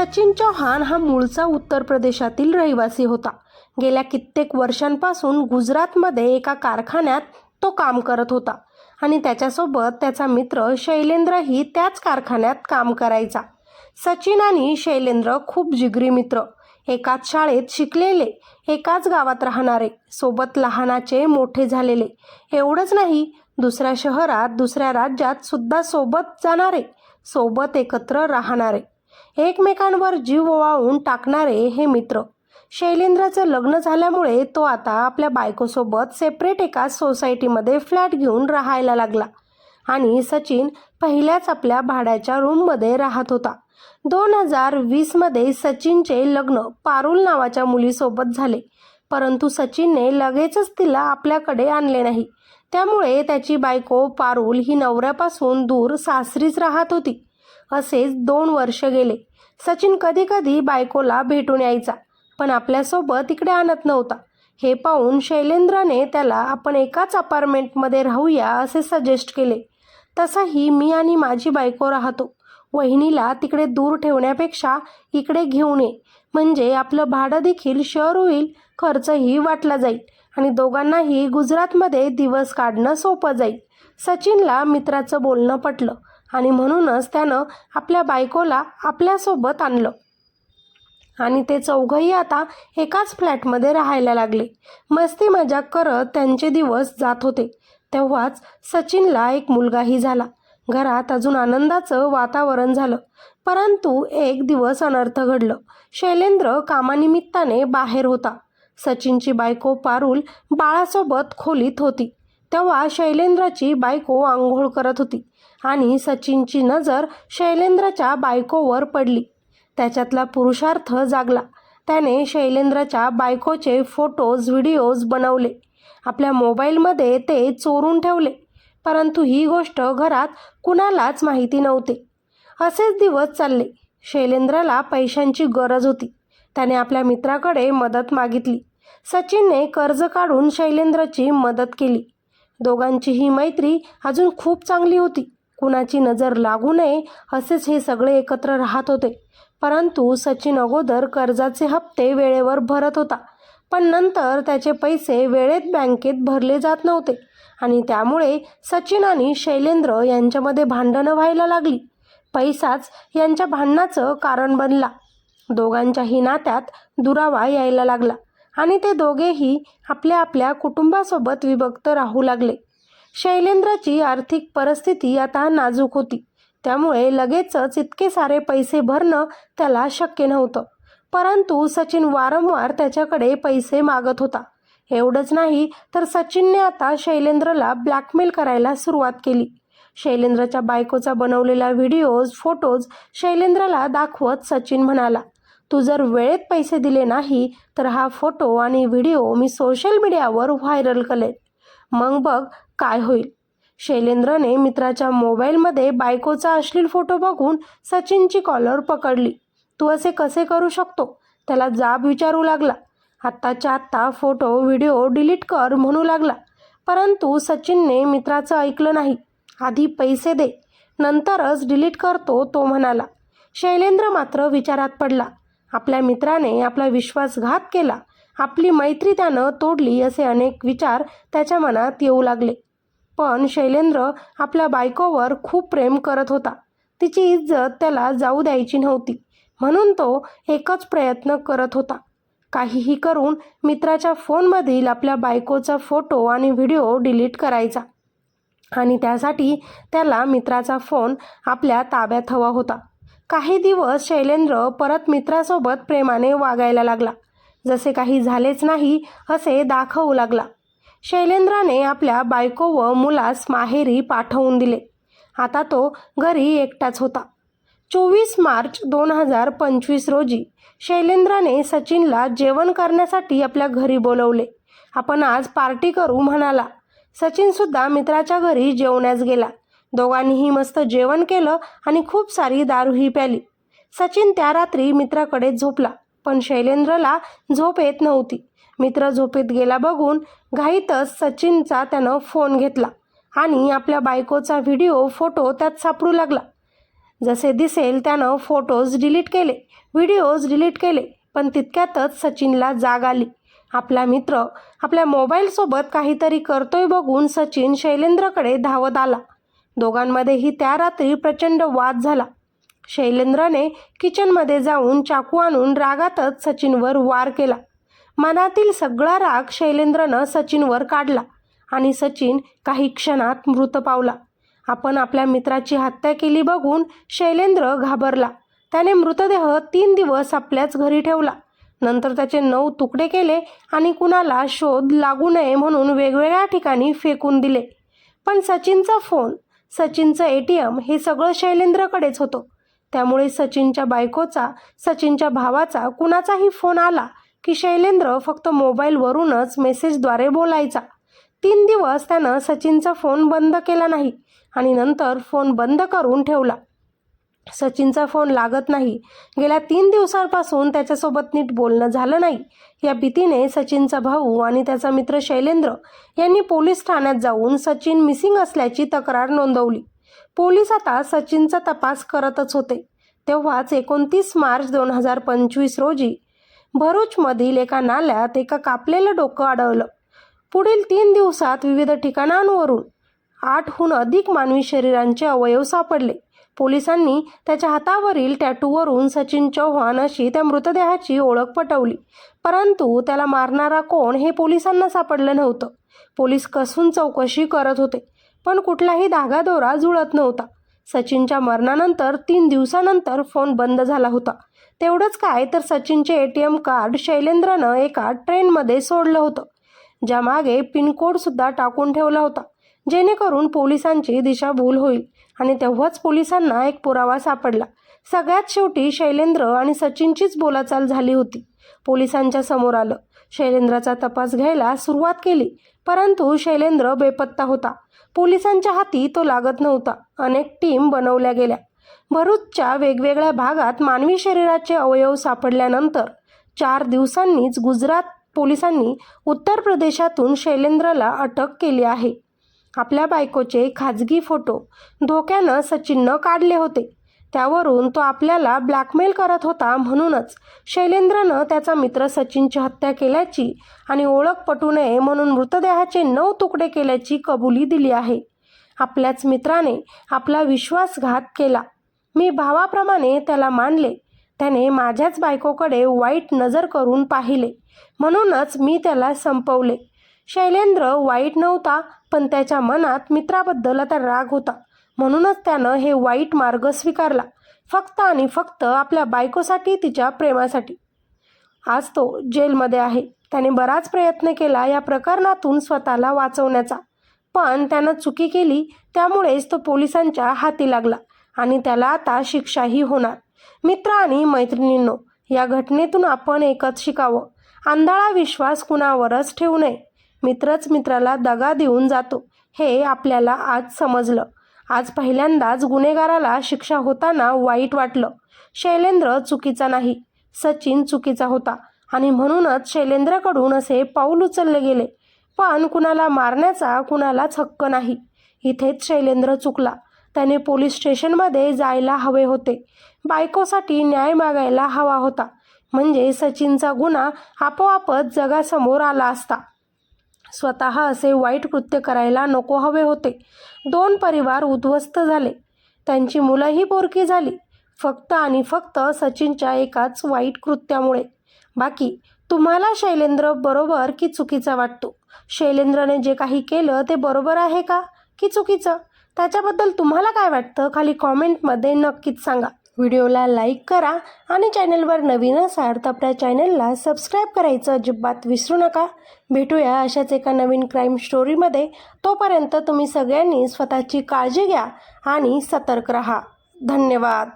सचिन चौहान हा मूळचा उत्तर प्रदेशातील रहिवासी होता. गेल्या कित्येक वर्षांपासून गुजरातमध्ये एका कारखान्यात तो काम करत होता आणि त्याच्यासोबत त्याचा मित्र शैलेंद्रही त्याच कारखान्यात काम करायचा. सचिन आणि शैलेंद्र खूप जिगरी मित्र एकाच शाळेत शिकलेले एकाच गावात राहणारे सोबत लहानाचे मोठे झालेले. एवढंच नाही दुसऱ्या शहरात दुसऱ्या राज्यात सुद्धा सोबत जाणारे सोबत एकत्र राहणारे. एकमेकांवर जीव ओवाळून टाकणारे हे मित्र. शैलेंद्रचं लग्न झाल्यामुळे तो आता आपल्या बायकोसोबत सेपरेट एका सोसायटीमध्ये फ्लॅट घेऊन राहायला लागला. आणि सचिन पहिल्याच आपल्या भाड्याच्या रूममध्ये राहत होता. दोन हजार वीसमध्ये सचिनचे लग्न पारुल नावाच्या मुलीसोबत झाले. परंतु सचिनने लगेचच तिला आपल्याकडे आणले नाही. त्यामुळे त्याची बायको पारुल ही नवऱ्यापासून दूर सासरीच राहत होती. असेच दोन वर्ष गेले. सचिन कधी कधी बायकोला भेटून यायचा पण आपल्यासोबत इकडे आणत नव्हता. हे पाहून शैलेंद्रने त्याला आपण एकाच अपार्टमेंटमध्ये राहूया असे सजेस्ट केले. तसाही मी आणि माझी बायको राहतो. वहिनीला तिकडे दूर ठेवण्यापेक्षा इकडे घेऊन ये. म्हणजे आपलं भाडं देखील शहर होईल खर्चही वाटला जाईल आणि दोघांनाही गुजरातमध्ये दिवस काढणं सोपं जाईल. सचिनला मित्राचं बोलणं पटलं. आणि म्हणूनच त्यानं आपल्या बायकोला आपल्यासोबत आणलं. आणि ते चौघही आता एकाच फ्लॅटमध्ये राहायला लागले. मस्ती मजाक करत त्यांचे दिवस जात होते. तेव्हाच सचिनला एक मुलगाही झाला. घरात अजून आनंदाचं वातावरण झालं. परंतु एक दिवस अनर्थ घडलं. शैलेंद्र कामानिमित्ताने बाहेर होता. सचिनची बायको पारुल बाळासोबत खोलीत होती. तेव्हा शैलेंद्राची बायको आंघोळ करत होती. आणि सचिनची नजर शैलेंद्रच्या बायकोवर पडली. त्याच्यातला पुरुषार्थ जागला. त्याने शैलेंद्रच्या बायकोचे फोटोज व्हिडिओज बनवले. आपल्या मोबाईलमध्ये ते चोरून ठेवले. परंतु ही गोष्ट घरात कुणालाच माहिती नव्हती. असेच दिवस चालले. शैलेंद्रला पैशांची गरज होती. त्याने आपल्या मित्राकडे मदत मागितली. सचिनने कर्ज काढून शैलेंद्रची मदत केली. दोघांची ही मैत्री अजून खूप चांगली होती. कुणाची नजर लागू नये असेच हे सगळे एकत्र राहत होते. परंतु सचिन अगोदर कर्जाचे हप्ते वेळेवर भरत होता. पण नंतर त्याचे पैसे वेळेत बँकेत भरले जात नव्हते आणि त्यामुळे सचिन आणि शैलेंद्र यांच्यामध्ये भांडणं व्हायला लागली. पैसाच यांच्या भांडणाचं कारण बनला. दोघांच्याही नात्यात दुरावा यायला लागला आणि ते दोघेही आपल्या आपल्या कुटुंबासोबत विभक्त राहू लागले. शैलेंद्रची आर्थिक परिस्थिती आता नाजूक होती. त्यामुळे लगेचच इतके सारे पैसे भरणं त्याला शक्य नव्हतं. परंतु सचिन वारंवार त्याच्याकडे पैसे मागत होता. एवढंच नाही तर सचिनने आता शैलेंद्रला ब्लॅकमेल करायला सुरुवात केली. शैलेंद्रच्या बायकोचा बनवलेला व्हिडिओज फोटोज शैलेंद्रला दाखवत सचिन म्हणाला तू जर वेळेत पैसे दिले नाही तर हा फोटो आणि व्हिडिओ मी सोशल मीडियावर व्हायरल करेन. मग बघ काय होईल? शैलेंद्रने मित्राच्या मोबाईलमध्ये बायकोचा अश्लील फोटो बघून सचिनची कॉलर पकडली. तू असे कसे करू शकतो? त्याला जाब विचारू लागला. आत्ताच्या आत्ता फोटो व्हिडिओ डिलीट कर म्हणू लागला. परंतु सचिनने मित्राचं ऐकलं नाही. आधी पैसे दे. नंतरच डिलीट करतो तो म्हणाला. शैलेंद्र मात्र विचारात पडला. आपल्या मित्राने आपला विश्वासघात केला. आपली मैत्री त्यानं तोडली असे अनेक विचार त्याच्या मनात येऊ लागले. पण शैलेंद्र आपल्या बायकोवर खूप प्रेम करत होता. तिची इज्जत त्याला जाऊ द्यायची नव्हती. म्हणून तो एकच प्रयत्न करत होता. काहीही करून मित्राच्या फोनमधील आपल्या बायकोचा फोटो आणि व्हिडिओ डिलीट करायचा. आणि त्यासाठी त्याला मित्राचा फोन आपल्या ताब्यात हवा होता. काही दिवस शैलेंद्र परत मित्रासोबत प्रेमाने वागायला लागला. जसे काही झालेच नाही असे दाखवू लागला. शैलेंद्राने आपल्या बायको व मुलास माहेरी पाठवून दिले. आता तो घरी एकटाच होता. चोवीस मार्च दोन हजार पंचवीस रोजी शैलेंद्राने सचिनला जेवण करण्यासाठी आपल्या घरी बोलवले. आपण आज पार्टी करू म्हणाला. सचिनसुद्धा मित्राच्या घरी जेवण्यास गेला. दोघांनीही मस्त जेवण केलं आणि खूप सारी दारूही प्याली. सचिन त्या रात्री मित्राकडे झोपला पण शैलेंद्रला झोप येत नव्हती. मित्र झोपेत गेला बघून घाईतच सचिनचा त्यानं फोन घेतला आणि आपल्या बायकोचा व्हिडिओ फोटो त्यात सापडू लागला. जसे दिसेल त्यानं फोटोज डिलीट केले व्हिडिओज डिलीट केले पण तितक्यातच सचिनला जाग आली. आपला मित्र आपल्या मोबाईलसोबत काहीतरी करतोय बघून सचिन शैलेंद्रकडे धावत आला. दोघांमध्येही त्या रात्री प्रचंड वाद झाला. शैलेंद्रने किचनमध्ये जाऊन चाकू आणून रागातच सचिनवर वार केला. मनातील सगळा राग शैलेंद्रनं सचिनवर काढला आणि सचिन काही क्षणात मृत पावला. आपण आपल्या मित्राची हत्या केली बघून शैलेंद्र घाबरला. त्याने मृतदेह तीन दिवस आपल्याच घरी ठेवला. नंतर त्याचे नऊ तुकडे केले आणि कुणाला शोध लागू नये म्हणून वेगवेगळ्या ठिकाणी फेकून दिले. पण सचिनचा फोन सचिनचं ए टी एम हे सगळं शैलेंद्रकडेच होतं. त्यामुळे सचिनच्या बायकोचा सचिनच्या भावाचा कुणाचाही फोन आला की शैलेंद्र फक्त मोबाईलवरूनच मेसेजद्वारे बोलायचा. तीन दिवस त्यानं सचिनचा फोन बंद केला नाही आणि नंतर फोन बंद करून ठेवला. सचिनचा फोन लागत नाही. गेल्या तीन दिवसांपासून त्याच्यासोबत नीट बोलणं झालं नाही. या भीतीने सचिनचा भाऊ आणि त्याचा मित्र शैलेंद्र यांनी पोलीस ठाण्यात जाऊन सचिन मिसिंग असल्याची तक्रार नोंदवली. पोलीस आता सचिनचा तपास करतच होते. तेव्हाच एकोणतीस मार्च दोन हजार पंचवीस रोजी भरूचमधील एका नाल्यात एका कापलेलं डोकं आढळलं. पुढील तीन दिवसात विविध ठिकाणांवरून आठहून अधिक मानवी शरीरांचे अवयव सापडले. पोलिसांनी त्याच्या हातावरील टॅटूवरून सचिन चौहान अशी त्या मृतदेहाची ओळख पटवली. परंतु त्याला मारणारा कोण हे पोलिसांना सापडलं नव्हतं. पोलीस कसून चौकशी करत होते पण कुठलाही धागादोरा जुळत नव्हता. सचिनच्या मरणानंतर तीन दिवसानंतर फोन बंद झाला होता. तेवढंच काय तर सचिनचे ए टी एम कार्ड शैलेंद्रनं एका ट्रेनमध्ये सोडलं होतं. ज्यामागे पिनकोडसुद्धा टाकून ठेवला होता. जेणेकरून पोलिसांची दिशाभूल होईल. आणि तेव्हाच पोलिसांना एक पुरावा सापडला. सगळ्यात शेवटी शैलेंद्र आणि सचिनचीच बोलाचाल झाली होती. पोलिसांच्या समोर आलं. शैलेंद्राचा तपास घ्यायला सुरुवात केली. परंतु शैलेंद्र बेपत्ता होता. पोलिसांच्या हाती तो लागत नव्हता. अनेक टीम बनवल्या गेल्या. भरूचच्या वेगवेगळ्या भागात मानवी शरीराचे अवयव सापडल्यानंतर चार दिवसांनीच गुजरात पोलिसांनी उत्तर प्रदेशातून शैलेंद्रला अटक केली आहे. आपल्या बायकोचे खाजगी फोटो धोक्यानं सचिननं काढले होते. त्यावरून तो आपल्याला ब्लॅकमेल करत होता म्हणूनच शैलेंद्रनं त्याचा मित्र सचिनची हत्या केल्याची आणि ओळख पटू नये म्हणून मृतदेहाचे नऊ तुकडे केल्याची कबुली दिली आहे. आपल्याच मित्राने आपला विश्वासघात केला. मी भावाप्रमाणे त्याला मानले. त्याने माझ्याच बायकोकडे वाईट नजर करून पाहिले. म्हणूनच मी त्याला संपवले. शैलेंद्र वाईट नव्हता पण त्याच्या मनात मित्राबद्दल आता राग होता. म्हणूनच त्यानं हे वाईट मार्ग स्वीकारला फक्त आणि फक्त आपल्या बायकोसाठी तिच्या प्रेमासाठी. आज तो जेलमध्ये आहे. त्याने बराच प्रयत्न केला या प्रकरणातून स्वतःला वाचवण्याचा. पण त्यानं चुकी केली त्यामुळेच तो पोलिसांच्या हाती लागला. आणि त्याला आता शिक्षाही होणार. मित्र आणि मैत्रिणींनो या घटनेतून आपण एकच शिकावं. आंधळा विश्वास कुणावरच ठेवू नये. मित्रच मित्राला दगा देऊन जातो. हे आपल्याला आज समजलं. आज पहिल्यांदाच गुन्हेगाराला शिक्षा होताना वाईट वाटलं. शैलेंद्र चुकीचा नाही. सचिन चुकीचा होता. आणि म्हणूनच शैलेंद्रकडून असे पाऊल उचलले गेले. पण कुणाला मारण्याचा कुणालाच हक्क नाही. इथेच शैलेंद्र चुकला. त्याने पोलीस स्टेशनमध्ये जायला हवे होते. बायकोसाठी न्याय मागायला हवा होता. म्हणजे सचिनचा गुन्हा आपोआपच जगासमोर आला असता. स्वतः असे वाईट कृत्य करायला नको हवे होते. दोन परिवार उद्ध्वस्त झाले. त्यांची मुलंही बोरकी झाली. फक्त आणि फक्त सचिनच्या एकाच वाईट कृत्यामुळे. बाकी तुम्हाला शैलेंद्र बरोबर की चुकीचा वाटतो? शैलेंद्रने जे काही केलं ते बरोबर आहे का? की चुकीचं? त्याच्याबद्दल तुम्हाला काय वाटतं? खाली कॉमेंटमध्ये नक्कीच सांगा. व्हिडिओला लाईक करा आणि चॅनलवर नवीन असाल तर आपल्या चॅनलला सबस्क्राईब करायचं अजिबात विसरू नका. भेटूया अशाच एका नवीन क्राईम स्टोरीमध्ये. तोपर्यंत तुम्ही सगळ्यांनी स्वतःची काळजी घ्या आणि सतर्क रहा. धन्यवाद.